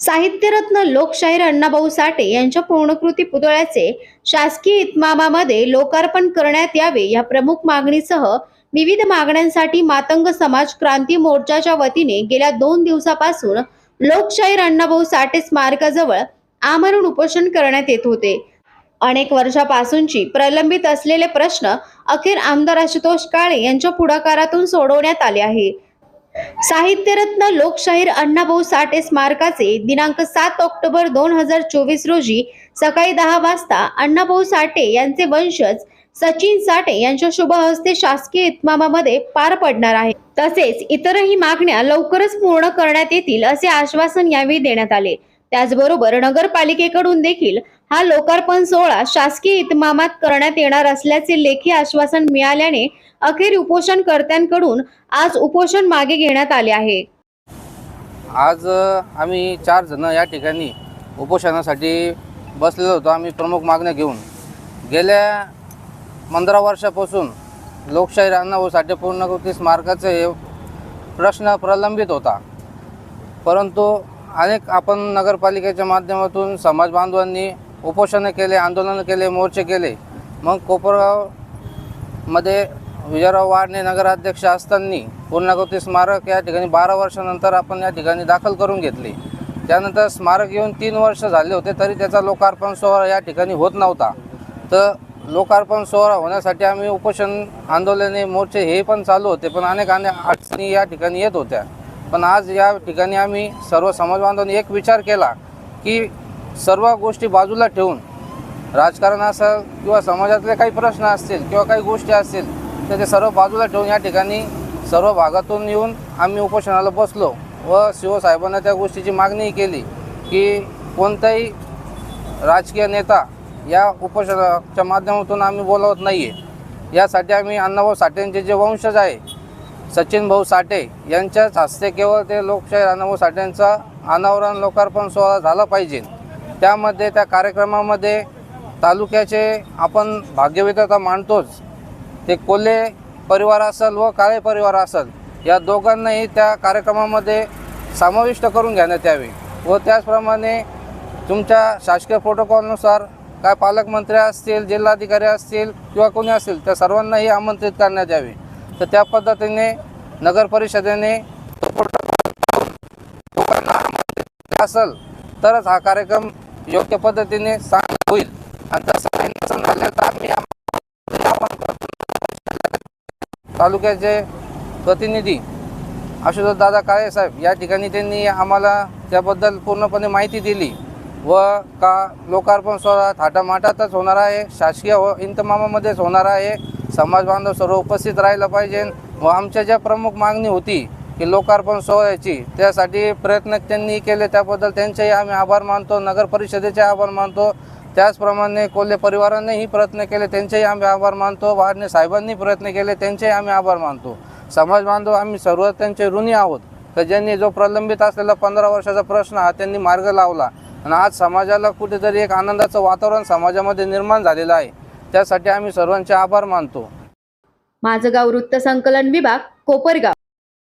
साहित्यरत्न लोकशाहीर अण्णाभाऊ साठे यांच्या पूर्णकृती पुतळ्याचे शासकीय इतमामामध्ये लोकार्पण करण्यात यावे या प्रमुख मागणीसह विविध मागण्यांसाठी मातंग समाज क्रांती मोर्चाच्या वतीने गेल्या दोन दिवसापासून लोकशाहीर अण्णाभाऊ साठे स्मारकाजवळ आमरण उपोषण करण्यात येत होते. अनेक वर्षापासूनची प्रलंबित असलेले प्रश्न अखेर आमदार आशुतोष काळे यांच्या पुढाकारातून सोडवण्यात आले आहे. साहित्यरत्न लोकशाहीर अण्णाभाऊ साठे स्मारकाचे दिनांक सात ऑक्टोबर दोन हजार चोवीस रोजी सकाळी दहा वाजता अण्णाभाऊ साठे यांचे वंशज सचिन साठे यांच्या शुभ हस्ते शासकीय इतमामामध्ये पार पडणार आहे. तसेच इतरही मागण्या लवकरच पूर्ण करण्यात येतील असे आश्वासन यावेळी देण्यात आले. त्याचबरोबर नगरपालिकेकडून देखील हा लोकार्पण सोहळा शासकीय इतमामात करण्यात येणार असल्याचे लेखी आश्वासन मिळाल्याने अखेर उपोषणकर्त्यांकडून आज उपोषण मागे घेण्यात आले आहे. आज आम्ही चार जण या ठिकाणी उपोषणासाठी बसलेलो होतो. आम्ही प्रमुख मागण्या घेऊन गेल्या पंधरा वर्षापासून लोकशाही अण्णाभाऊ साठे पूर्णकृती स्मारकाचे हे प्रश्न प्रलंबित होता. परंतु अनेक आपण नगरपालिकेच्या माध्यमातून समाज बांधवांनी उपोषणं केले आंदोलनं केले मोर्चे केले. मग कोपरगावमध्ये विजयराव वाडणे नगराध्यक्ष असताना पूर्णाकृती स्मारक या ठिकाणी बारा वर्षानंतर आपण या ठिकाणी दाखल करून घेतले. त्यानंतर स्मारक येऊन तीन वर्ष झाले होते तरी त्याचा लोकार्पण सोहळा या ठिकाणी होत नव्हता. तर लोकार्पण सोहळा होण्यासाठी आम्ही उपोषण आंदोलने मोर्चे हे पण चालू होते पण अनेक अनेक अडचणी या ठिकाणी येत होत्या. पण आज या ठिकाणी आम्ही सर्व समाजबांधवांनी एक विचार केला की सर्व गोष्टी बाजूला ठेवून राजकारण असेल किंवा समाजातले काही प्रश्न असतील किंवा काही गोष्टी असतील तर ते सर्व बाजूला ठेवून या ठिकाणी सर्व भागातून येऊन आम्ही उपोषणाला बसलो व शिवसाहेबांना त्या गोष्टीची मागणी केली की कोणताही राजकीय नेता या उपोषणाच्या माध्यमातून आम्ही बोलवत नाही आहे यासाठी आम्ही अण्णाभाऊ साठेंचे जे वंशज आहे सचिन भाऊ साठे यांच्याच हस्ते केवळ ते लोकशाही अण्णाभाऊ साठेंचा अनावरण लोकार्पण सोहळा झाला पाहिजे. त्यामध्ये त्या कार्यक्रमामध्ये तालुक्याचे आपण भाग्यविधाता मानतोच. ते कोल्हे परिवार असेल व काळे परिवार असेल या दोघांनाही त्या कार्यक्रमामध्ये समाविष्ट करून घेण्यात यावे व त्याचप्रमाणे तुमच्या शासकीय प्रोटोकॉलनुसार काय पालकमंत्री असतील जिल्हाधिकारी असतील किंवा कोणी असतील त्या सर्वांनाही आमंत्रित करण्यात यावे. तर त्या पद्धतीने नगर परिषदेने लोकांना असेल तरच हा कार्यक्रम योग्य पद्धतीने सांग होईल. आणि तसं काही नसेल झालं तर आम्ही करतो. तालुक्याचे प्रतिनिधी आशुतोष दादा काळे साहेब या ठिकाणी त्यांनी आम्हाला त्याबद्दल पूर्णपणे माहिती दिली. व का लोकार्पण सोहळा थाटामाटातच होणार आहे शासकीय व इंतमामामध्येच होणार आहे. समाज बांधव सर्व उपस्थित राहिलं पाहिजे. व आमच्या ज्या प्रमुख मागणी होती की लोकार्पण सोहळ्याची. त्यासाठी प्रयत्न त्यांनी केले त्याबद्दल त्यांचेही आम्ही आभार मानतो नगर परिषदेचे आभार मानतो. त्याचप्रमाणे कोल्हे परिवारानेही प्रयत्न केले त्यांचेही आम्ही आभार मानतो. वारणे साहेबांनी प्रयत्न केले त्यांचेही आम्ही आभार मानतो. समाज बांधव आम्ही सर्व त्यांचे ऋणी आहोत. तर ज्यांनी जो प्रलंबित असलेला पंधरा वर्षाचा प्रश्न हा त्यांनी मार्ग लावला. आणि आज समाजाला कुठेतरी एक आनंदाचं वातावरण समाजामध्ये निर्माण झालेलं आहे. त्यासाठी आम्ही सर्वांचे आभार मानतो. माझं गाव वृत्त संकलन विभाग कोपरगाव.